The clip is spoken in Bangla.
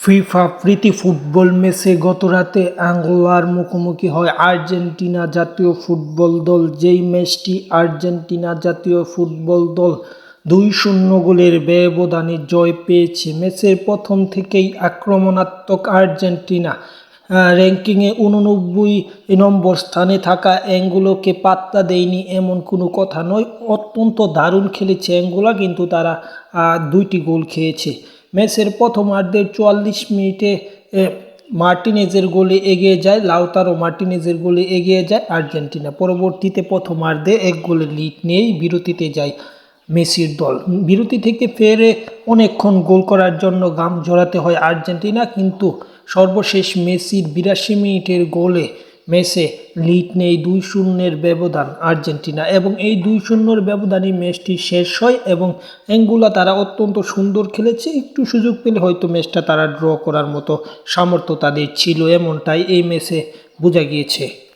ফিফা প্রীতি ফুটবল ম্যাচে গতরাতে আঙ্গোলার মুখোমুখি হয় আর্জেন্টিনা জাতীয় ফুটবল দল। যেই ম্যাচটি আর্জেন্টিনা জাতীয় ফুটবল দল দুই শূন্য গোলের ব্যবধানে জয় পেয়েছে। ম্যাচের প্রথম থেকেই আক্রমণাত্মক আর্জেন্টিনা র্যাঙ্কিংয়ে উননব্বই নম্বর স্থানে থাকা অ্যাঙ্গুলোকে পাত্তা দেয়নি এমন কোনো কথা নয়। অত্যন্ত দারুণ খেলেছে অ্যাঙ্গোলা, কিন্তু তারা দুইটি গোল খেয়েছে। ম্যাচের প্রথমার্ধের চুয়াল্লিশ মিনিটে মার্টিনেজের গোলে এগিয়ে যায়, লাউতারো মার্টিনেজের গোলে এগিয়ে যায়, আর্জেন্টিনা পরবর্তীতে প্রথমার্ধে এক গোলে লিড নিয়েই বিরতিতে যায় মেসির দল। বিরতি থেকে ফেরে অনেকক্ষণ গোল করার জন্য গাম জড়াতে হয় আর্জেন্টিনা, কিন্তু সর্বশেষ মেসির বিরাশি মিনিটের গোলে ম্যাচে লিড নেই, দুই শূন্যের ব্যবধান আর্জেন্টিনা এবং এই দুই শূন্যর ব্যবধানে ম্যাচটি শেষ হয় এবং অ্যাঙ্গুলা তারা অত্যন্ত সুন্দর খেলেছে। একটু সুযোগ পেলে হয়তো ম্যাচটা তারা ড্র করার মতো সামর্থ্য তাদের ছিল, এমনটাই এই ম্যাচে বোঝা গিয়েছে।